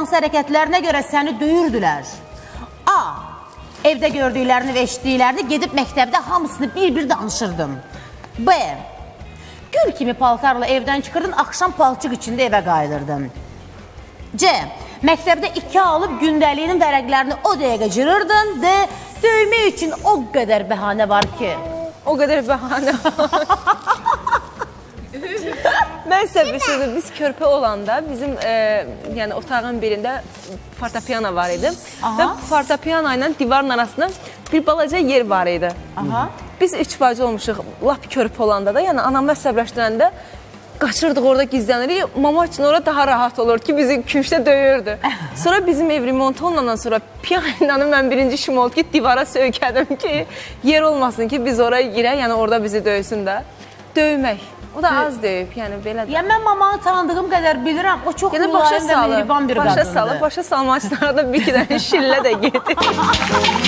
hansı hərəkətlərinə görə səni döyürdülər? A. Evdə gördüklərini və eşitdiklərini gedib məktəbdə hamısını bir-bir danışırdım. B. Gül kimi paltarla evdən çıxırdın, axşam palçıq içində evə qayıdırdın. C. Məktəbdə iki alıb gündəliyinin vərəqlərini o dəqiqə cırırdın. D. Döymə üçün o qədər bəhanə var ki. O qədər bəhanə. Mən sizə bir sözü, biz körpə olanda bizim e, yəni otağın birində fortepiano var idi. Aha. Və fortepiano ilə divarın arasında bir balaca yer var idi. Aha. Biz üç bacı olmuşuq lap körpə olanda da, yəni anam əsəbləşdirəndə qaçırdıq orada gizlənirik. Mama üçün ora daha rahat olur ki, bizi küncdə döyürdü. Sonra bizim ev remont olunandan sonra piyanonu mən birinci işim oldu ki, divara söykədim ki, yer olmasın ki, biz oraya girək, yəni orada bizi döysün də. Döymək. O da az döyüb, yəni belə də. Ya mən mamanı tanıdığım qədər bilirəm. O çox Yəni başa mülayim və salıb, mehriban bir başa qadındır. salıb, başa salmaq üçün arada bir iki dənə şillə də gedir.